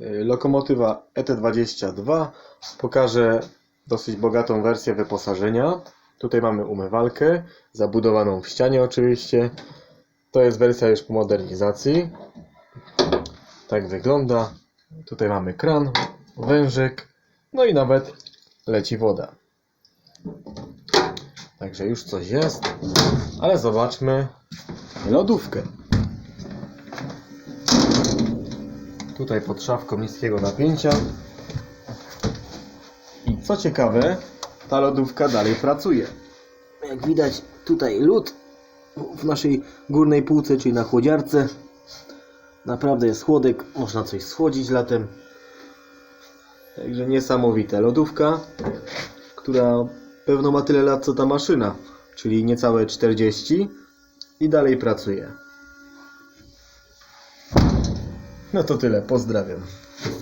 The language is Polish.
Y, Lokomotywa ET22 pokażę dosyć bogatą wersję wyposażenia. Tutaj mamy umywalkę, zabudowaną w ścianie oczywiście. To jest wersja już po modernizacji. Tak wygląda. Tutaj mamy kran, wężyk, no i nawet leci woda. Także już coś jest, ale zobaczmy lodówkę. Tutaj pod szafką niskiego napięcia. I co ciekawe, ta lodówka dalej pracuje. Jak widać tutaj lód w naszej górnej półce, czyli na chłodziarce. Naprawdę jest chłodek, można coś schłodzić latem. Także niesamowita lodówka, która pewno ma tyle lat co ta maszyna, czyli niecałe 40 i dalej pracuje. No to tyle, pozdrawiam.